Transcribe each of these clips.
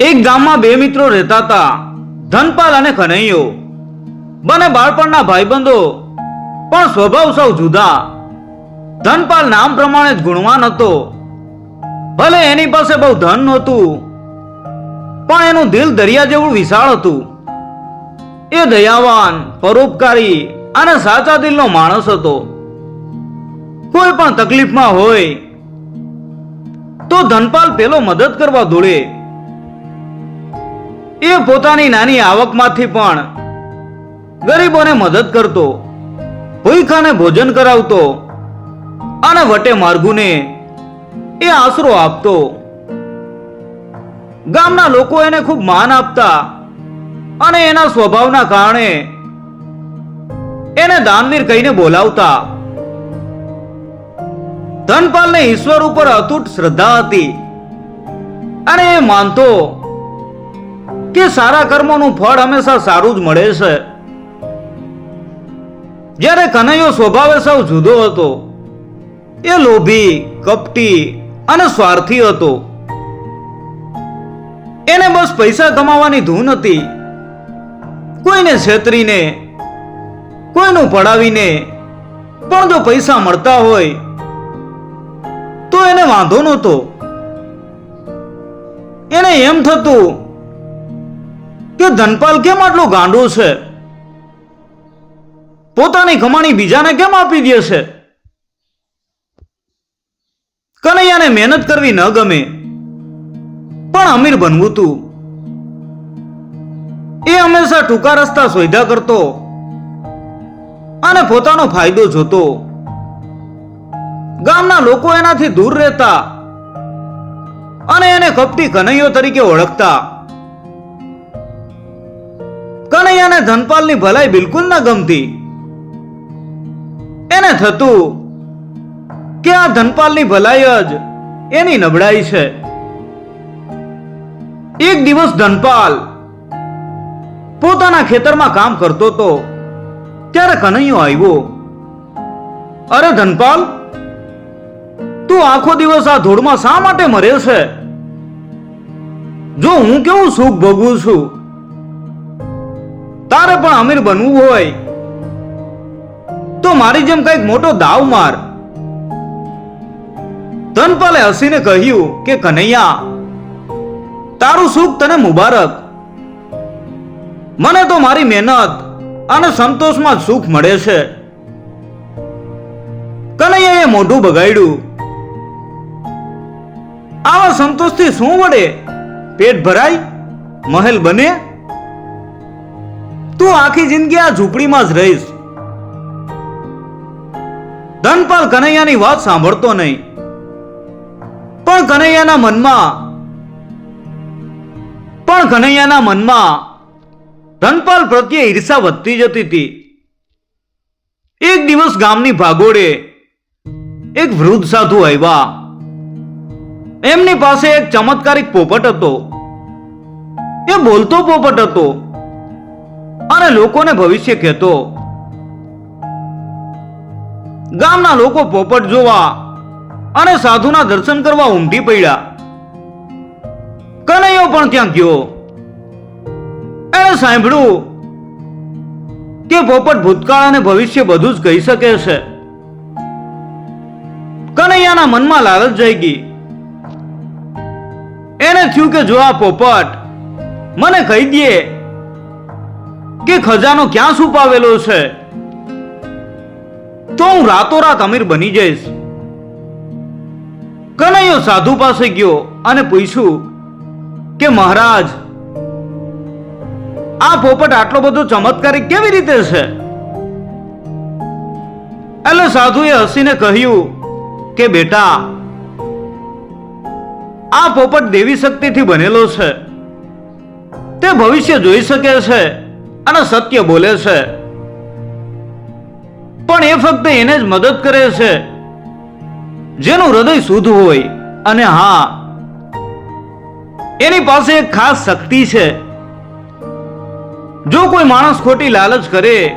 એક ગામમાં બે મિત્રો રહેતા હતા, ધનપાલ અને કનૈયો બંને બાળપણના ભાઈબંધો, પણ સ્વભાવ સૌ જુદા. ધનપાલ નામ પ્રમાણે જ ગુણવાન હતો. ભલે એની પાસે બહુ ધન નહોતું, પણ એનું દિલ દરિયા જેવું વિશાળ હતું. એ દયાવાન, પરોપકારી અને સાચા દિલનો માણસ હતો. કોઈ પણ તકલીફમાં હોય, તો ધનપાલ પેલો મદદ કરવા દોડે. એ પોતાની નાની આવકમાંથી પણ ગરીબોને મદદ કરતો ભૂખાને ભોજન કરાવતો અને વટે માર્ગુને એ આશરો આપતો. ગામના લોકો એને ખૂબ માન આપતા અને એના સ્વભાવના કારણે એને દાનવીર કહીને બોલાવતા. ધનપાલને ઈશ્વર ઉપર અતૂટ શ્રદ્ધા હતી અને એ માનતો કે સારા કર્મોનું ફળ હંમેશા સારું જ મળે છે. જ્યારે કનૈયો સ્વભાવે સૌ જુદો હતો, એ લોભી, કપટી અને સ્વાર્થી હતો. એને બસ પૈસા કમાવાની ધૂન હતી. કોઈને છેતરીને, કોઈનું પડાવીને, પણ જો પૈસા મળતા હોય, તો એને વાંધો નહોતો. એને એમ થતું કે ધનપાલ કેમ આટલો ગાંડો છે? પોતાની કમાણી બીજાને કેમ આપી દે છે? કનૈયાને મહેનત કરવી ન ગમે. પણ અમીર બનવું તું. એ હંમેશા ટૂંકા રસ્તા શોધ્યા કરતો અને પોતાનો ફાયદો જોતો. ગામના લોકો એનાથી દૂર રહેતા અને એને કપટી કનૈયો તરીકે ઓળખતા. કનૈયાને ધનપાલની ભલાઈ બિલકુલ ન ગમતી. એને થતું કે આ ધનપાલની ભલાઈ જ એની નબળાઈ છે. એક દિવસ ધનપાલ પોતાના ખેતરમાં કામ કરતો હતો ત્યારે કનૈયો આવ્યો. અરે ધનપાલ, તું આખો દિવસ આ ધૂળમાં શા માટે મરે છે? જો હું કેવું સુખ ભોગવું છું તારે પણ અમીર બનવું હોય. તો મારી જેમ કંઈક મોટો દાવ માર. ધનપાલે હસીને કહ્યું કે, કનૈયા, તારું સુખ તને મુબારક. મને તો મારી મહેનત અને સંતોષમાં સુખ મળે છે. કનૈયાએ મોઢું બગાડ્યું. આવા સંતોષથી શું વડે? પેટ ભરાય? મહેલ બને? તું આખી જિંદગી આ ઝૂંપડીમાં જ રહીશ. ધનપાલ કનૈયાની વાત સાંભળતો નહીં. પણ કનૈયાના મનમાં, પણ કનૈયાના મનમાં ધનપાલ પ્રત્યે ઈર્ષા વધતી જતી હતી. એક દિવસ ગામની ભાગોળે એક વૃદ્ધ સાધુ આવ્યા. એમની પાસે એક ચમત્કારિક પોપટ હતો. એ બોલતો પોપટ હતો. અને લોકોને ભવિષ્ય કહેતો. ગામના લોકો પોપટ જોવા અને સાધુના દર્શન કરવા ઉમટી પડ્યા. કનૈયો પણ ત્યાં ગયો. એણે સાંભળ્યું કે પોપટ ભૂતકાળ અને ભવિષ્ય બધું જ કહી શકે છે. કનૈયાના મનમાં લાલચ જઈ ગઈ. એને થયું કે જો આ પોપટ મને કહી દે કે ખજાનો ક્યાં છુપાવેલો છે? તો હું રાતોરાત અમીર બની જઈશ. કનૈયો સાધુ પાસે ગયો અને પૂછ્યું કે, મહારાજ, આ પોપટ આટલો બધો ચમત્કારિક કેવી રીતે છે? એટલે સાધુએ હસીને કહ્યું કે, બેટા, આ પોપટ દેવી શક્તિથી બનેલો છે. તે ભવિષ્ય જોઈ શકે છે. અને સત્ય બોલે છે. પણ એ ફક્ત એને જ મદદ કરે છે. જેનું હૃદય શુદ્ધ હોય અને હા, એની પાસે એક ખાસ શક્તિ છે. જો કોઈ માણસ ખોટી લાલચ કરે,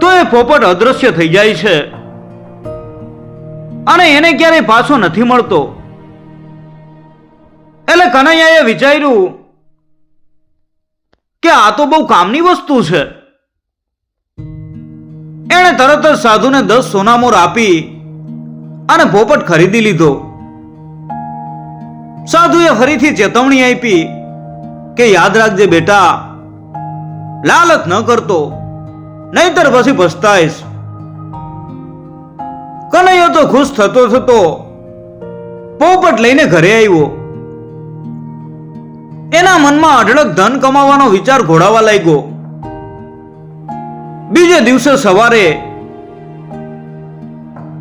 તો એ પોપટ અદ્રશ્ય થઈ જાય છે. અને એને ક્યારેય પાછો નથી મળતો. એટલે કનૈયાએ વિચાર્યું કે આ તો બહુ કામની વસ્તુ છે. એણે તરત જ સાધુને દસ સોનામોર આપી અને પોપટ ખરીદી લીધો. સાધુએ ફરીથી ચેતવણી આપી કે યાદ રાખજે બેટા, લાલચ ન કરતો, નહીતર પછી પસ્તાઈશ. કનૈયો તો ખુશ થતો થતો પોપટ લઈને ઘરે આવ્યો. એના મનમાં અઢળક ધન કમાવાનો વિચાર ઘોડાવા લાગ્યો. બીજે દિવસે સવારે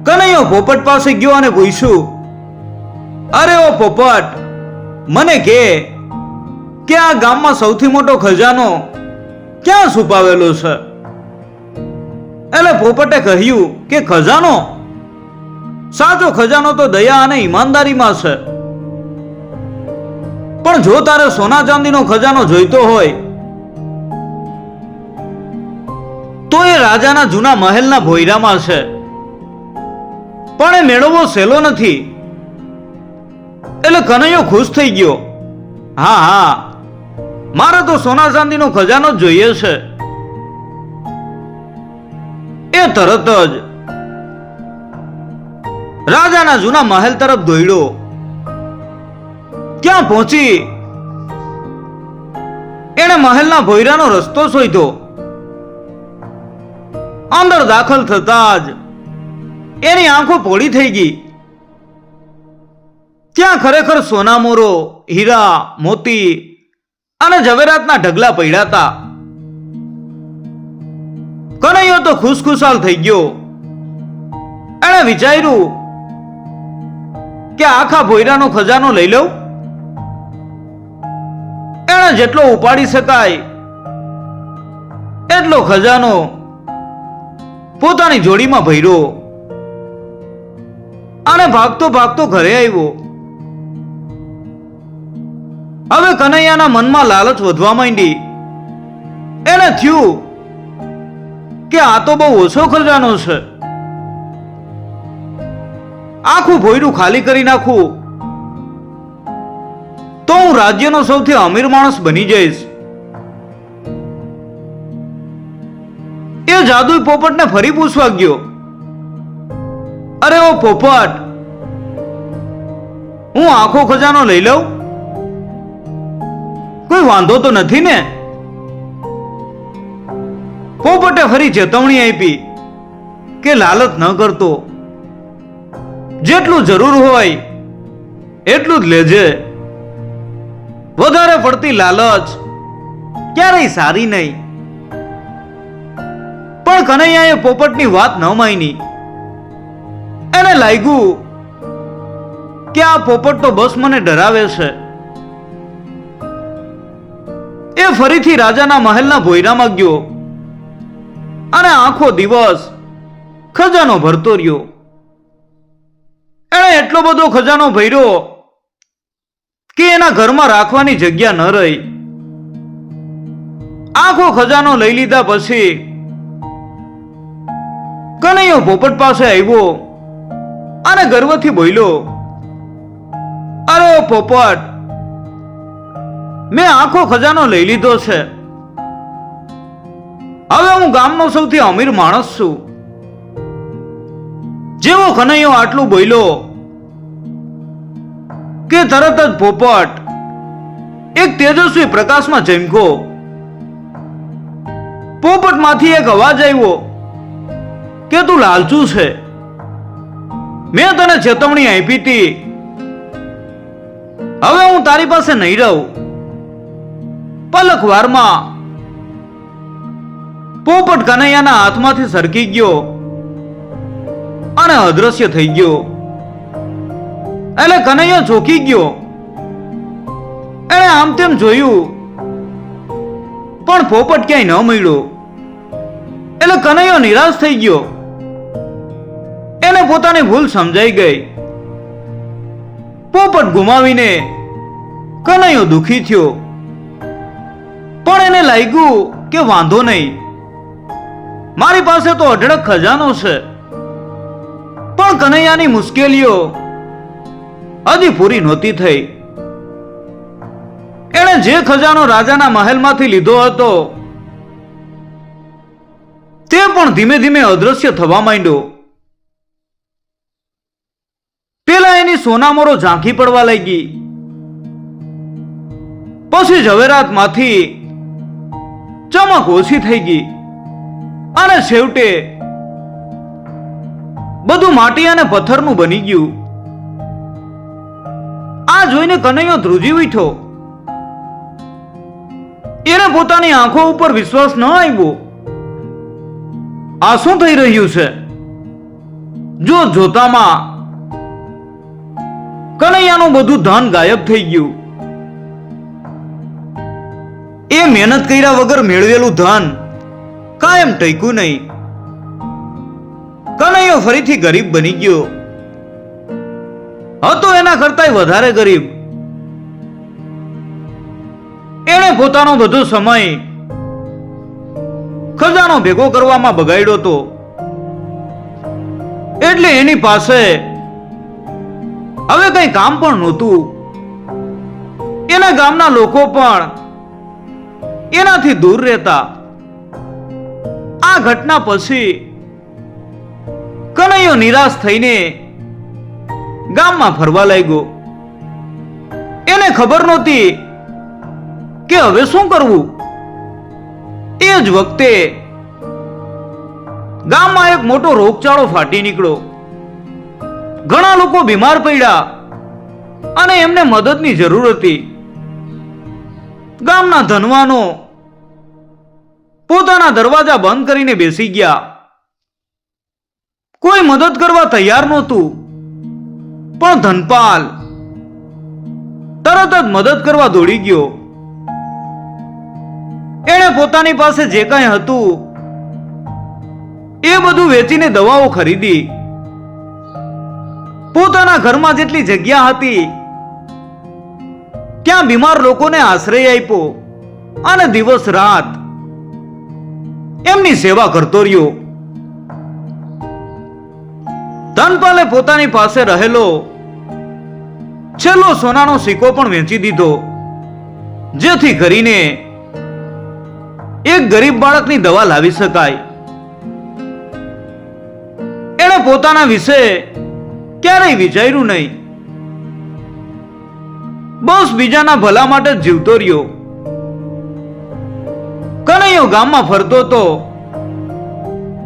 કનૈયો પોપટ પાસે ગયો અને પૂછ્યું, અરે ઓ પોપટ, મને કે કે આ ગામમાં સૌથી મોટો ખજાનો ક્યાં છુપાવેલો છે? એટલે પોપટે કહ્યું કે, ખજાનો? સાચો ખજાનો તો દયા અને ઈમાનદારીમાં છે. પણ જો તારે સોના ચાંદીનો ખજાનો જોઈતો હોય, તો એ રાજાના જૂના મહેલના ભોયરામાં છે. પણ એ મેળવવો સહેલો નથી. એટલે કનૈયો ખુશ થઈ ગયો. હા હા, મારે તો સોના ચાંદીનો ખજાનો જ જોઈએ છે. એ તરત જ રાજાના જૂના મહેલ તરફ દોડ્યો ત્યાં પહોંચી? એણે મહેલના ભોયરાનો રસ્તો શોધ્યો. અંદર દાખલ થતા જ એની આંખો પોળી થઈ ગઈ. ત્યાં ખરેખર સોનામોરો, હીરા, મોતી અને ઝવેરાતના ઢગલા પડ્યા હતા. કનૈયો તો ખુશખુશાલ થઈ ગયો. એણે વિચાર્યું કે આખા ભોયરાનો ખજાનો લઈ લઉં? એણે જેટલો ઉપાડી શકાય, એટલો ખજાનો પોતાની જોડીમાં ભર્યો. અને ભાગતો ભાગતો ઘરે આવ્યો. હવે કનૈયાના મનમાં લાલચ વધવા માંડી. એને થયું કે આ તો બહુ ઓછો ખજાનો છે. આખું ભોયડું ખાલી કરી નાખું. તો હું રાજ્યનો સૌથી અમીર માણસ બની જઈશ. એ જાદુઈ પોપટને ફરી પૂછવા ગયો. અરે ઓ પોપટ, હું આખો ખજાનો લઈ લઉં? કોઈ વાંધો તો નથી ને? પોપટે ફરી ચેતવણી આપી કે લાલચ ન કરતો. જેટલું જરૂર હોય, એટલું જ લેજે. વધારે પડતી લાલચ, ક્યારેય સારી નહીં. પણ કનૈયાએ પોપટની વાત ન માની. એને લાગ્યું કે આ પોપટ તો બસ મને ડરાવે છે. એ ફરીથી રાજાના મહેલના ભોયરામાં ગયો અને આખો દિવસ ખજાનો ભરતો રહ્યો. એણે એટલો બધો ખજાનો ભર્યો કે એના ઘરમાં રાખવાની જગ્યા ન રહી. આખો ખજાનો લઈ લીધા પછી કનૈયો પોપટ પાસે આવ્યો અને ગર્વથી બોલ્યો, અરે પોપટ, મેં આખો ખજાનો લઈ લીધો છે. હવે હું ગામનો સૌથી અમીર માણસ છું. જેવો કનૈયો આટલું બોલ્યો કે તરત જ પોપટ. એક તેજસ્વી પ્રકાશમાં ઝમકો પોપટમાંથી એક અવાજ આવ્યો, કે તું લાલચુ છે? મેં તને ચેતવણી આપી હતી. હવે હું તારી પાસે નહીં રહું. પલક વારમાં પોપટ કનૈયાના હાથમાંથી સરકી ગયો અને અદ્રશ્ય થઈ ગયો. એટલે કનૈયો ચોકી ગયો. એણે આમ તેમ જોયું. પણ પોપટ ક્યાંય ન મળ્યો. એટલે કનૈયો નિરાશ થઈ ગયો. એને પોતાની ભૂલ સમજાઈ ગઈ. પોપટ ગુમાવીને કનૈયો દુખી થયો. પણ એને લાગ્યું કે વાંધો નહીં. મારી પાસે તો અઢળક ખજાનો છે. પણ કનૈયાની મુશ્કેલીઓ હજી પૂરી નહોતી થઈ. જે ખજાનો રાજાના મહેલમાંથી લીધો હતો, તે પણ ધીમે ધીમે અદ્રશ્ય થવા માંડ્યો. પેલા એની સોનામોરો ઝાંખી પડવા લાગી. પછી ઝવેરાતમાંથી ચમક ઓછી થઈ ગઈ અને છેવટે બધું માટી અને પથ્થરનું બની ગયું. આ જોઈને કનૈયો ધ્રુજી ઉઠ્યો. એને પોતાની આંખો ઉપર વિશ્વાસ ન આવ્યો. આ શું થઈ રહ્યું છે? જો જોતામાં કનૈયાનું બધું ધન ગાયબ થઈ ગયું. એ મહેનત કર્યા વગર મેળવેલું ધન કાયમ ટક્યું નહીં. કનૈયો ફરીથી ગરીબ બની ગયો. હતો એના કરતાંય વધારે ગરીબ. એણે પોતાનો બધો સમય ખજાનો ભેગો કરવામાં બગાડ્યો હતો. એટલે એની પાસે હવે કઈ કામ પણ નહોતું. એના ગામના લોકો પણ એનાથી દૂર રહેતા. આ ઘટના પછી કનૈયો નિરાશ થઈને ગામમાં ફરવા લાગ્યો. એને ખબર નહોતી કે હવે શું કરવું. એ જ વખતે ગામમાં એક મોટો રોગચાળો ફાટી નીકળ્યો. ઘણા લોકો બીમાર પડ્યા અને એમને મદદની જરૂર હતી. ગામના ધનવાનો પોતાના દરવાજા બંધ કરીને બેસી ગયા. કોઈ મદદ કરવા તૈયાર નહોતું. પણ ધનપાલ તરત જ મદદ કરવા દોડી ગયો. એણે પોતાની પાસે જે કંઈ હતું, એ બધું વેચીને દવાઓ ખરીદી. પોતાના ઘરમાં જેટલી જગ્યા હતી, ત્યાં બીમાર લોકોને આશ્રય આપ્યો અને દિવસ રાત એમની સેવા કરતો રહ્યો. ધનપાલે પોતાની પાસે રહેલો છેલ્લો સોનાનો સિક્કો પણ વેચી દીધો. જેથી કરીને એક ગરીબ બાળકની દવા લાવી શકાય. એણે પોતાના વિશે ક્યારેય વિચાર્યું નહીં. બસ બીજાના ભલા માટે જીવતો રહ્યો. કનૈયો ગામમાં ફરતો હતો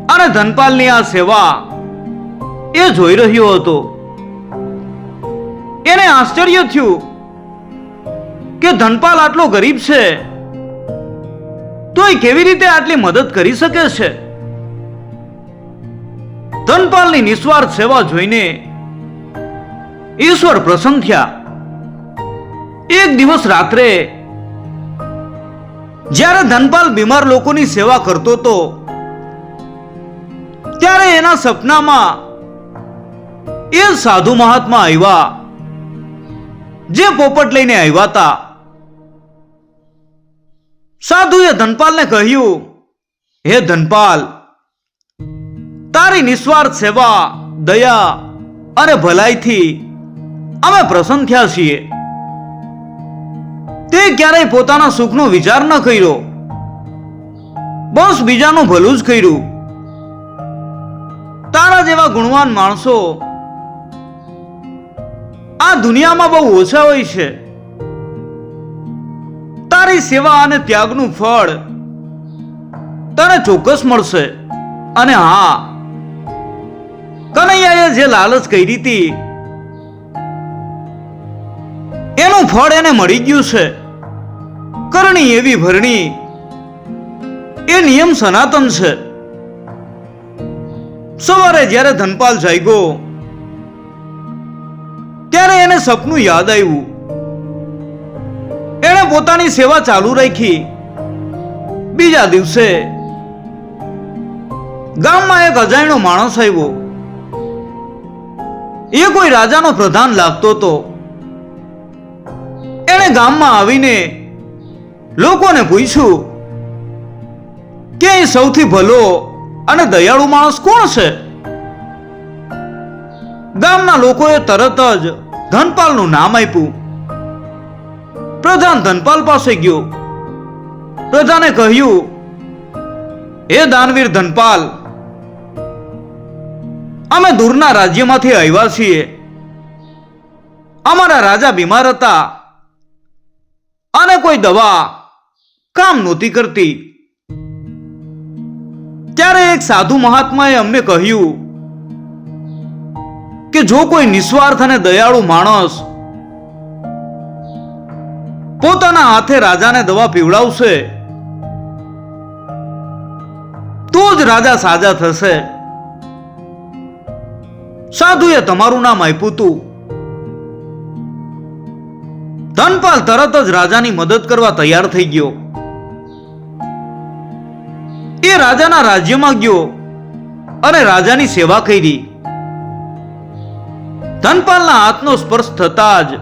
અને ધનપાલની આ સેવા એ જોઈ રહ્યો હતો. એને આશ્ચર્ય થયું કે ધનપાલ આટલો ગરીબ છે. તો એ કેવી રીતે આટલી મદદ કરી શકે છે? ધનપાલની નિસ્વાર્થ સેવા જોઈને ઈશ્વર પ્રસન્ન થયા. એક દિવસ રાત્રે જ્યારે ધનપાલ બીમાર લોકોની સેવા કરતો હતો, ત્યારે એના સપનામાં એ સાધુ મહાત્મા આવ્યા. જે પોપટ લઈને આવ્યા હતા. સાધુએ ધનપાલને કહ્યું, હે ધનપાલ, તારી નિસ્વાર્થ સેવા, દયા અને ભલાઈથી અમે પ્રસન્ન થયા છીએ. તે ક્યારેય પોતાના સુખનો વિચાર ન કર્યો. બસ બીજાનું ભલું જ કર્યું. તારા જેવા ગુણવાન માણસો આ દુનિયામાં બહુ ઓછા હોય છે. તારી સેવા અને ત્યાગનું ફળ તને ચોક્કસ મળશે. અને હા, કનૈયાએ જે લાલચ કરી હતી, એનું ફળ એને મળી ગયું છે. કરણી એવી ભરણી, એ નિયમ સનાતન છે. સવારે જ્યારે ધનપાલ જાગ્યો ત્યારે એને સપનું યાદ આવ્યું. એણે પોતાની સેવા ચાલુ રાખી. બીજા દિવસે ગામમાં એક અજાણ્યો માણસ આવ્યો. એ કોઈ રાજાનો પ્રધાન લાગતો હતો. એણે ગામમાં આવીને લોકોને પૂછ્યું કે અહીં સૌથી ભલો અને દયાળુ માણસ કોણ છે? ગામના લોકોએ તરત જ ધનપાલનું નામ આપ્યું. પ્રધાન ધનપાલ પાસે ગયો. પ્રધાને કહ્યું, હે દાનવીર ધનપાલ, અમે દૂરના રાજ્યમાંથી આવ્યા છીએ. અમારા રાજા બીમાર હતા અને કોઈ દવા કામ નહોતી કરતી. ત્યારે એક સાધુ મહાત્માએ અમને કહ્યું કે જો કોઈ નિસ્વાર્થ અને દયાળુ માણસ પોતાના હાથે રાજાને દવા પીવડાવશે, તો જ રાજા સાજા થશે. સાધુએ તમારું નામ આપ્યું હતું. ધનપાલ તરત જ રાજાની મદદ કરવા તૈયાર થઈ ગયો. એ રાજાના રાજ્યમાં ગયો અને રાજાની સેવા કરી. ધનપાલના હાથનો સ્પર્શ થતા જ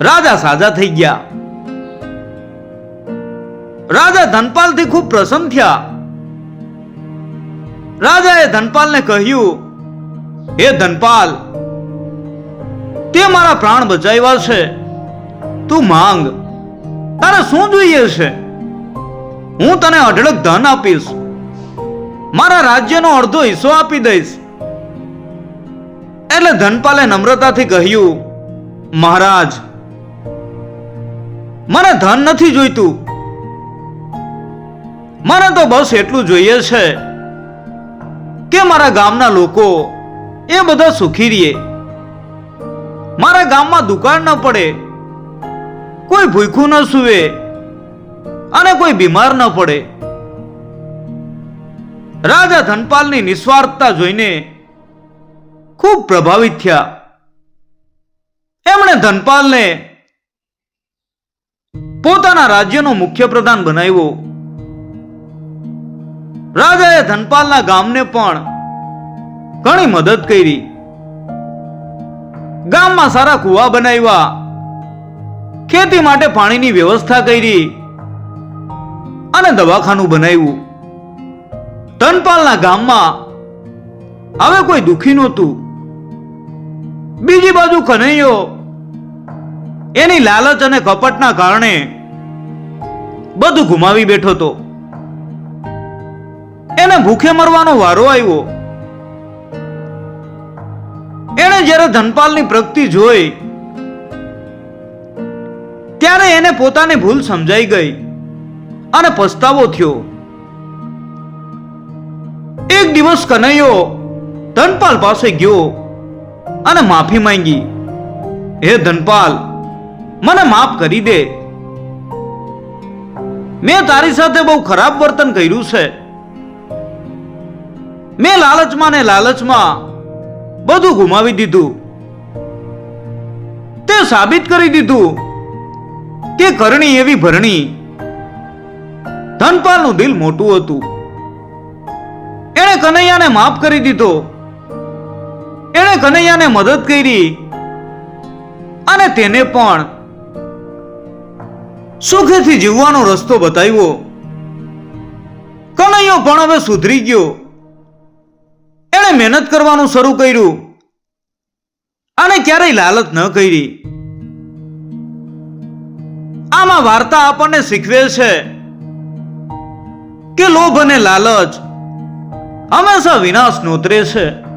રાજા સાજા થઈ ગયા. રાજા ધનપાલથી ખૂબ પ્રસન્ન થયા. રાજાએ ધનપાલને કહ્યું, હે ધનપાલ, તે મારા પ્રાણ બચાવ્યા છે. તું માંગ. તારે શું જોઈએ છે? હું તને અઢળક ધન આપીશ. મારા રાજ્યનો અડધો હિસ્સો આપી દઈશ. એટલે ધનપાલે નમ્રતાથી કહ્યું, મહારાજ, મને ધન નથી જોઈતું. મને તો બસ એટલું જોઈએ છે કે મારા ગામના લોકો એ બધા સુખી રહીએ. મારા ગામમાં દુકાન ન પડે, કોઈ ભૂખ્યું ન સુવે અને કોઈ બીમાર ન પડે. રાજા ધનપાલની નિસ્વાર્થતા જોઈને ખૂબ પ્રભાવિત થયા. એમણે ધનપાલને પોતાના રાજ્યનો મુખ્ય પ્રધાન બનાવ્યો. રાજાએ ધનપાલના ગામને પણ ઘણી મદદ કરી. ગામમાં સારા કુવા બનાવ્યા. ખેતી માટે પાણીની વ્યવસ્થા કરી અને દવાખાનું બનાવ્યું. ધનપાલના ગામમાં હવે કોઈ દુખી નહોતું. બીજી બાજુ કનૈયો એની લાલચ અને કપટના કારણે બધું ગુમાવી બેઠો હતો. એને ભૂખે મરવાનો વારો આવ્યો. એણે જ્યારે ધનપાલની પ્રગતિ જોઈ, ત્યારે એને પોતાની ભૂલ સમજાઈ ગઈ અને પસ્તાવો થયો. એક દિવસ કનૈયો ધનપાલ પાસે ગયો. અને માફી માંગી. હે ધનપાલ, મને માફ કરી દે. મેં તારી સાથે બહુ ખરાબ વર્તન કર્યું છે. મેં લાલચમાં ને લાલચમાં બધું ગુમાવી દીધું. તે સાબિત કરી દીધું કે કરણી એવી ભરણી. ધનપાલનું દિલ મોટું હતું. એણે કનૈયાને માફ કરી દીધો. એણે કનૈયાને મદદ કરી અને તેને પણ સુખેથી જીવવાનો રસ્તો બતાવ્યો. કનૈયો પણ હવે સુધરી ગયો. એણે મહેનત કરવાનું શરૂ કર્યું અને ક્યારેય લાલચ ન કરી. આમાં વાર્તા આપણને શીખવે છે કે લોભ અને લાલચ હંમેશા વિનાશ નોતરે છે.